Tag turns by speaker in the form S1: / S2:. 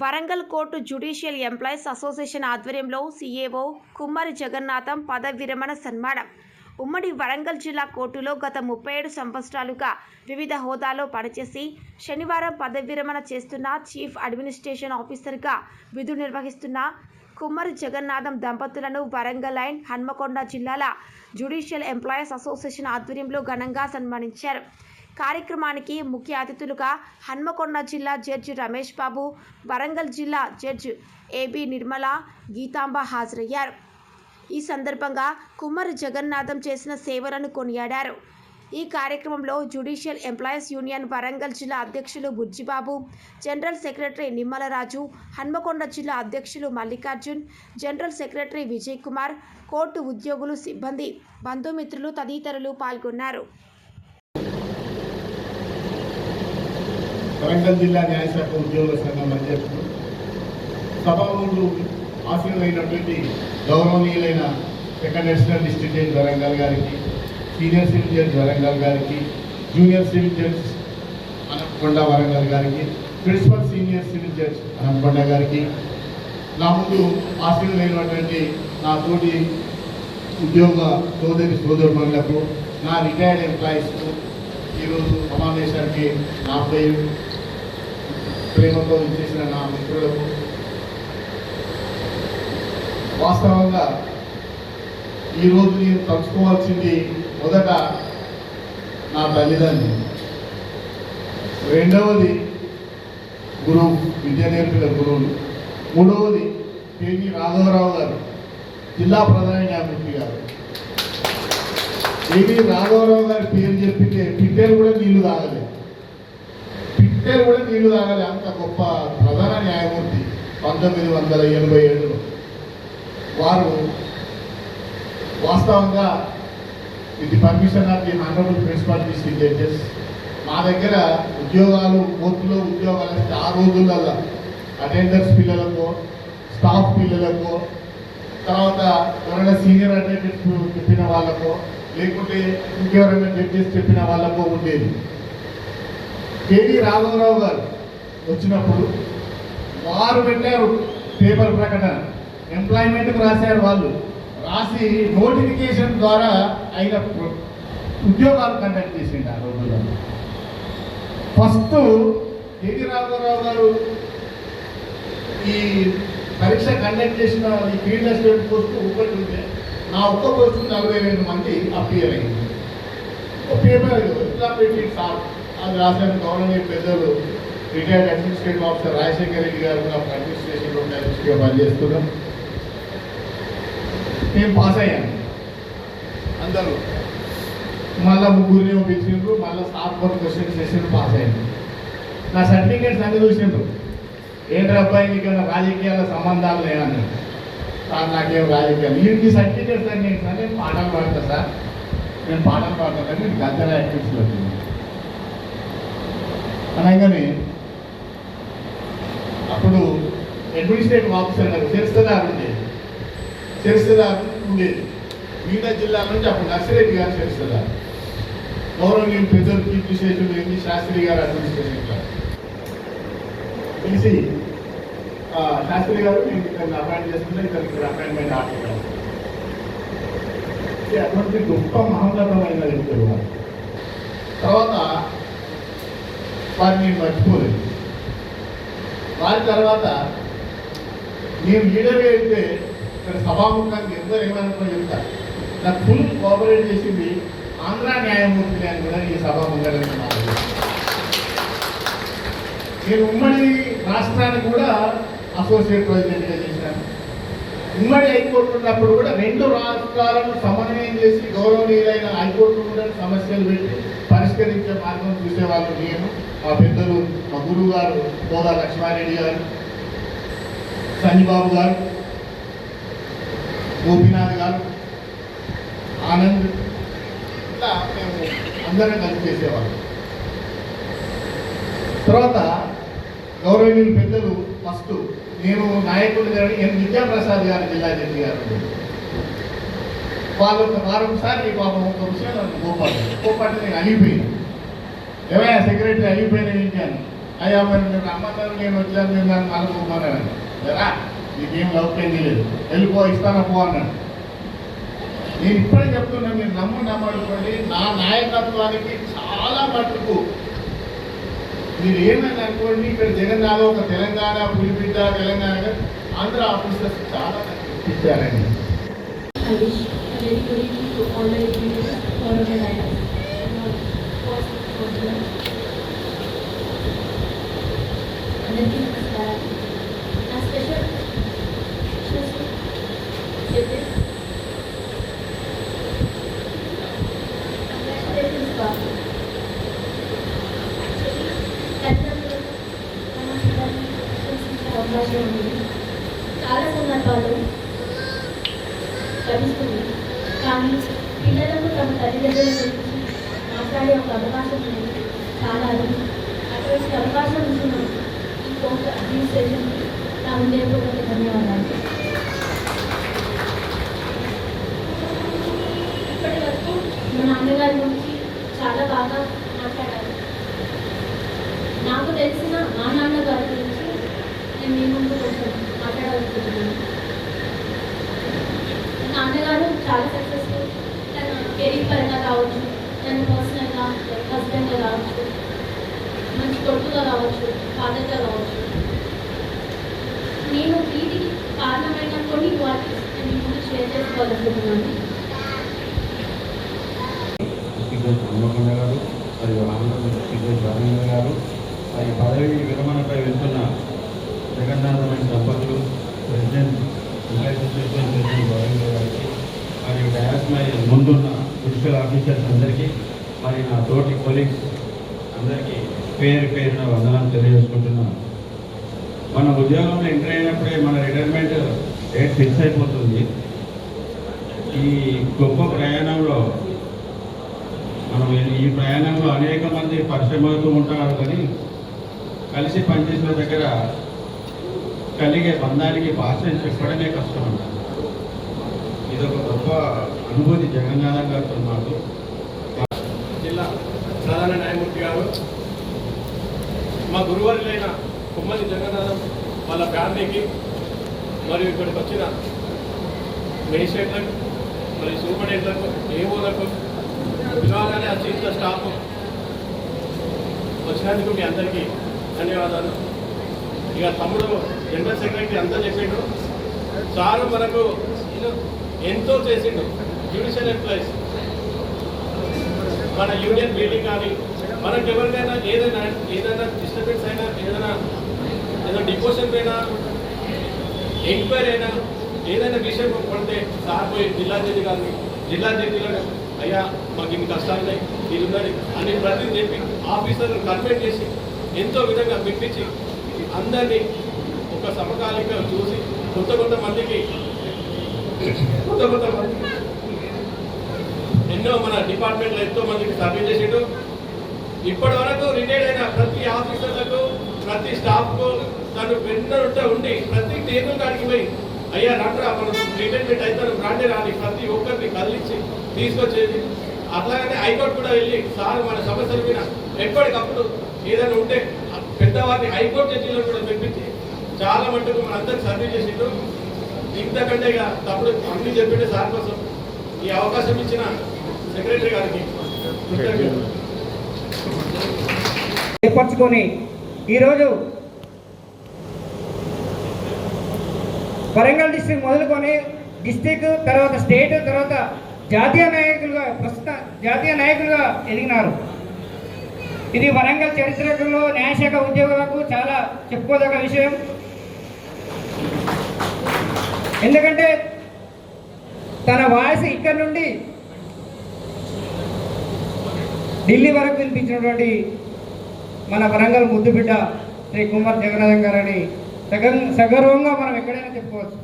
S1: Warangal court judicial employees association ఆధ్వర్యంలో CAO కుమ్మరి జగన్నాథం పదవిరమణ విరమణ సన్మానం. ఉమ్మడి వరంగల్ జిల్లా కోర్టులో గత ముప్పై ఏడు సంవత్సరాలుగా వివిధ హోదాలో పనిచేసి శనివారం పదవి విరమణ చేస్తున్న చీఫ్ అడ్మినిస్ట్రేషన్ ఆఫీసర్గా విధులు నిర్వహిస్తున్న కుమ్మరి జగన్నాథం దంపతులను వరంగల్ అండ్ హన్మకొండ జిల్లాల జ్యుడిషియల్ ఎంప్లాయీస్ అసోసియేషన్ ఆధ్వర్యంలో ఘనంగా సన్మానించారు. కార్యక్రమానికి ముఖ్య అతిథులుగా హన్మకొండ జిల్లా జడ్జి రమేష్ బాబు వరంగల్ జిల్లా జడ్జి ఏబి నిర్మల గీతాంబ హాజరయ్యారు. ఈ సందర్భంగా కుమ్మరి జగన్నాథం చేసిన సేవలను కొనియాడారు. ఈ కార్యక్రమంలో జ్యుడిషియల్ ఎంప్లాయీస్ యూనియన్ వరంగల్ జిల్లా అధ్యక్షులు బుజ్జిబాబు జనరల్ సెక్రటరీ నిమ్మలరాజు హన్మకొండ జిల్లా అధ్యక్షులు Mallikarjun general secretary Vijay Kumar court ఉద్యోగులు సిబ్బంది బంధుమిత్రులు తదితరులు పాల్గొన్నారు.
S2: వరంగల్ జిల్లా న్యాయశాఖ ఉద్యోగుల సంఘం అధ్యక్షుడు సభ ముందు ఆశీర్వైనటువంటి గౌరవనీయులైన second additional district judge Warangal గారికి సీనియర్ సివిల్ జడ్జ్ వరంగల్ గారికి junior civil judge Hanamkonda Warangal గారికి principal senior civil judge Hanamkonda గారికి నా ముందు ఆశీర్వైనటువంటి నా తోటి ఉద్యోగ సోదరి సోదరులకు నా రిటైర్డ్ ఎంప్లాయీస్కు ఈరోజు సమావేశానికి నాపై ప్రేమతో చేసిన నా మిత్రులకు వాస్తవంగా ఈరోజు నేను తలుచుకోవాల్సింది మొదట నా తల్లిదండ్రులు. రెండవది గురువు విద్య నేర్పిన గురువులు. మూడవది కేవీ రాఘవరావు గారు జిల్లా ప్రధాన న్యాయమూర్తి గారు. ఏవి రాఘవరావు గారి పేరు చెప్పితే పిట్టేరు కూడా నీళ్ళు తాగలే. పిట్టేరు కూడా నీళ్ళు తాగలే. అంత గొప్ప ప్రధాన న్యాయమూర్తి పంతొమ్మిది వందల ఎనభై ఏడులో. వారు వాస్తవంగా ఇది permission of the honourable principal district judges. మా దగ్గర ఉద్యోగాలు కోర్టులో ఉద్యోగాలు ఆ రోజులలో అటెండర్స్ పిల్లలకు స్టాఫ్ పిల్లలకు తర్వాత ఎవరైనా సీనియర్ అటెండెంట్స్ చెప్పిన వాళ్ళకు లేకుంటే ఇంకెవరైనా జడ్జెస్ చెప్పిన వాళ్ళకు ఉండేది. కేవీ రాఘవరావు గారు వచ్చినప్పుడు వారు పెట్టారు పేపర్ ప్రకటన. ఎంప్లాయ్మెంట్కి రాశారు వాళ్ళు. రాసి నోటిఫికేషన్ ద్వారా ఆయన ఉద్యోగాలు కండక్ట్ చేసిండు ఆ రోజుల్లో. ఫస్ట్ కేవీ రాఘవరావు గారు ఈ పరీక్ష కండక్ట్ చేసిన ఈ ఫీల్డ్ అసిస్టెంట్ పోస్ట్ ఒకటి ఉంటే నా ఒక్క పోస్ట్ నలభై రెండు మంది అపియర్ అయింది పేపర్ ఇట్లా పెట్టి సార్ అది రాసిన గవర్నమెంట్ పెద్దలు retired administrative officer Rajasekhara Reddy garu నాకు అడ్మినిస్ట్రేషన్లో డైరెక్ట్గా పనిచేస్తున్నాం నేను పాస్ అయ్యాను. అందరూ? మళ్ళా ముగ్గురిని పంపించిండ్రు మళ్ళీ సార్ కొన్ని క్వశ్చన్స్ చేసిండ్రు పాస్ అయ్యాను. నా సర్టిఫికేట్స్ అన్ని చూసిండ్రు. ఏంటి అబ్బాయి నీకు ఏమైనా రాజకీయాల సంబంధాలు లేవని సార్ నాకేం రాజకీయాలు మీ సర్టిఫికేట్ సార్ నేను సార్ నేను పాటలు పాడతా సార్. నేను పాటలు పాడతా సార్ నేను గద్దెల యాక్టివిటీస్లో వచ్చింది అనగానే అప్పుడు అడ్మినిస్ట్రేటివ్ ఆఫీసర్ నాకు చేరుస్తుందారు ఉండేది. చేరుస్తుందారు ఉండేది. మిగతా జిల్లా నుంచి అప్పుడు నర్సిరెడ్డి గారు చేరుస్తుందారు గౌరవనీయం పెద్దలు కీర్తి శేషులు శాస్త్రి గారు అడ్మినిస్ట్రేషన్ గారు పిలిచి శాస్త్రి గారు నేను ఇక్కడ అపాయింట్ చేసుకుంటే ఇక్కడ ఇక్కడ అపాయింట్మెంట్ ఆర్డర్ అటువంటి గొప్ప మహోన్నతమైన వ్యక్తులు వారు తర్వాత వారిని మర్చిపోలేదు వారి తర్వాత నేను లీడర్గా అయితే ఇక్కడ సభాముఖానికి ఎందరో ఏమనుకో చెప్తారు. నాకు ఫుల్ కోఆపరేట్ చేసింది ఆంధ్ర న్యాయమూర్తి అని కూడా ఈ సభాముఖాన్ని నేను ఉమ్మడి రాష్ట్రానికి కూడా అసోసియేట్ ప్రెసిడెంట్గా చేశాను ఉమ్మడి హైకోర్టు ఉన్నప్పుడు కూడా రెండు రాష్ట్రాలను సమన్వయం చేసి గౌరవనీయులైన హైకోర్టు కూడా సమస్యలు పెట్టి పరిష్కరించే మార్గం చూసేవాళ్ళు నేను. మా పెద్దలు మా గురువు గారు పోదా లక్ష్మారెడ్డి గారు సంజీబాబు గారు గోపీనాథ్ గారు ఆనంద్ ఇట్లా మేము అందరం కలిసి చేసేవాళ్ళం. తర్వాత గౌరవనీయులు పెద్దలు ఫస్ట్ నేను నాయకుడు గారు ఎన్ విద్యాప్రసాద్ గారు జిల్లా జడ్జి గారు. వాళ్ళు ఒక వారం సార్ పాపం ఒక విషయం నన్ను కోపాడు కోపాటి నేను అలిగిపోయాను. ఏమైనా సెక్రటరీ అలిగిపోయిన ఏంటి అయ్యా మరి నేను రమ్మన్నారు నేను వచ్చాను నేను నన్ను మళ్ళీ పోమన్నాను నీకేం లౌక్యం లేదు. వెళ్ళిపో ఇస్తాను పో అన్నాడు. నేను ఇప్పుడే చెప్తున్నాను మీరు నమ్ము నమ్మడుకోండి. నా నాయకత్వానికి చాలా మట్టుకు మీరు ఏమైనా అనుకోండి ఇక్కడ జగన్నాథ్ ఒక తెలంగాణ పులిబిడ్డ తెలంగాణ ఆంధ్ర ఆఫీసర్స్ చాలా ఇచ్చారండి.
S3: ప్రశంసించే ఉంది చాలా సందర్భాలు లభిస్తుంది. కానీ పిల్లలకు తమ తల్లిదండ్రుల గురించి మాట్లాడే ఒక అవకాశం అనేది చాలా అరుదు అటువంటి అవకాశం ఇచ్చిన ఈ కోర్ట్ అడ్మినిస్ట్రేషన్ నా హృదయపూర్వక ధన్యవాదాలు. ఇప్పటి వరకు మా నాన్నగారి గురించి చాలా బాగా మాట్లాడారు నాకు తెలిసిన మా నాన్నగారి గురించి నేను మీ ముందు కొంచెం మాట్లాడాలనుకుంటున్నాను నాన్నగారు చాలా సక్సెస్ఫుల్ తన కెరీర్ పరంగా కావచ్చు తన పర్సనల్గా హస్బెండ్గా కావచ్చు మంచి కొడుకుగా కావచ్చు ఫాదర్గా కావచ్చు. నేను వీటికి కారణమైన కొన్ని క్వాలిటీస్ నేను ముందు షేర్ చేసుకోవాలనుకుంటున్నాను.
S4: స్పీకర్ గారు మరియు ఆంధ్ర స్పీకర్ గారు మరియు పదవి విరమణపై వెళ్తున్న జగన్నాథమైన దంపతులు ప్రెసిడెంట్ ఎంప్లాయీస్ అసోసియేషన్ ప్రెసిడెంట్ గారికి మరియు ముందున్న మున్సిపల్ ఆఫీసర్స్ అందరికీ మరి నా తోటి కొలీగ్స్ అందరికీ పేరు పేరున వందనాలు తెలియజేసుకుంటున్నాను మన ఉద్యోగంలో ఎంటర్ అయినప్పుడే మన రిటైర్మెంట్ డేట్ ఫిక్స్ అయిపోతుంది. ఈ గొప్ప ప్రయాణంలో మనం ఈ- ఈ ప్రయాణంలో అనేక మంది పరిచయం అవుతూ ఉంటారు కానీ కలిసి పనిచేసిన దగ్గర కలిగే బంధానికి భాషను చెప్పడమే కష్టం ఇది ఒక గొప్ప అనుభూతి జగన్నాథం గారితో మాకు.
S5: జిల్లా ప్రధాన న్యాయమూర్తి గారు మా గురువారులైన కుమ్మలి జగన్నాథం వాళ్ళ ఫ్యామిలీకి మరియు ఇక్కడికి వచ్చిన మేజిస్ట్రేట్లకు మరి సూపరింటెండెంట్లకు ఏఓలకు విభాగాన్ని ఆ చీఫ్ స్టాఫ్ వచ్చినందుకు మీ అందరికీ ధన్యవాదాలు. ఇక తమ్ముడు జనరల్ సెక్రటరీ అంతా చెప్పిండు సారు మనకు ఎంతో చేసిండు జ్యుడిషియల్ ఎంప్లాయీస్ మన యూనియన్ మీటింగ్ కానీ మనకు ఎవరికైనా ఏదైనా ఏదైనా డిస్టర్బెన్స్ అయినా ఏదైనా ఏదైనా డిపోషన్ అయినా ఎంక్వైరీ అయినా ఏదైనా విషయం పడితే సార్ పోయి జిల్లా జడ్జి గారిని జిల్లా జడ్జిలో అయ్యా మాకు ఇన్ని కష్టాలు ఉన్నాయి ఇది ఉందని అని ప్రతి చెప్పి ఆఫీసర్లు కన్వెంట్ చేసి ఎంతో విధంగా మెప్పించి అందరినీ ఒక సమకాలిక చూసి కొత్త కొత్త మందికి కొత్త కొత్త మందికి. ఎన్నో మన డిపార్ట్మెంట్లో ఎంతో మందికి సర్వే చేసిండు. ఇప్పటి వరకు రిటైర్డ్ అయిన ప్రతి ఆఫీసర్లకు ప్రతి స్టాఫ్కు తను వెంట ఉండి ప్రతి టేబుల్ కాడికి పోయి అయ్యా రాట్రా మనం రిటైర్మెంట్ అయితే బ్రాండే రాని ప్రతి ఒక్కరిని కదిలించి తీసుకొచ్చేది. అట్లాగనే హైకోర్టు కూడా వెళ్ళి సార్ మన సమస్యల మీద ఎప్పటికప్పుడు ఏదైనా ఉంటే పెద్దవారిని హైకోర్టు జడ్జీలను కూడా మెప్పించి చాలా మటుకు మనందరికి సర్వే చేసిండు. ఇంతకంటే ఇక తప్పుడు అన్ని చెప్పిండే సార్ కోసం. ఈ అవకాశం ఇచ్చిన సెక్రటరీ గారికి
S6: ఏర్పరచుకొని ఈరోజు వరంగల్ డిస్టిక్ మొదలుకొని డిస్టిక్ తర్వాత స్టేట్ తర్వాత జాతీయ నాయకులుగా ప్రస్తుత జాతీయ నాయకులుగా ఎదిగినారు. ఇది వరంగల్ చరిత్రలో న్యాయశాఖ ఉద్యోగులకు చాలా చెప్పుకోదగ్గ విషయం. ఎందుకంటే తన వాయిస్ ఇక్కడ నుండి ఢిల్లీ వరకు వినిపించినటువంటి మన వరంగల్ ముద్దుబిడ్డ శ్రీ కుమార్ జగన్నాథం గారని సగం సగర్వంగా మనం ఎక్కడైనా చెప్పుకోవచ్చు.